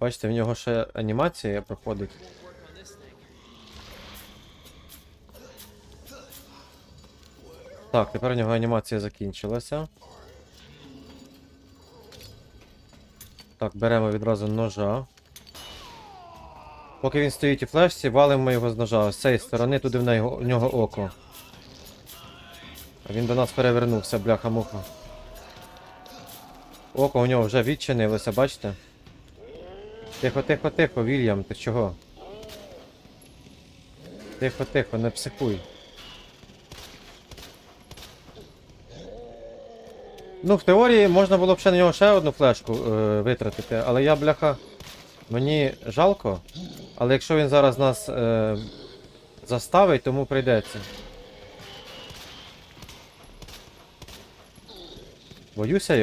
Бачите, в нього ще анімація проходить. Так, тепер у нього анімація закінчилася. Так, беремо відразу ножа. Поки він стоїть у флешці, валимо його з ножа. З цієї сторони туди в нього, в нього око. Він до нас перевернувся, бляха-муха. Око у нього вже відчинилося, бачите? Тихо, тихо, тихо, Вільям, ти чого? Тихо, тихо, не психуй. Ну, в теорії можна було б ще на нього ще одну флешку е, витратити, але я, бляха, мені жалко. Але якщо він зараз нас е, заставить, тому прийдеться. Боюся його.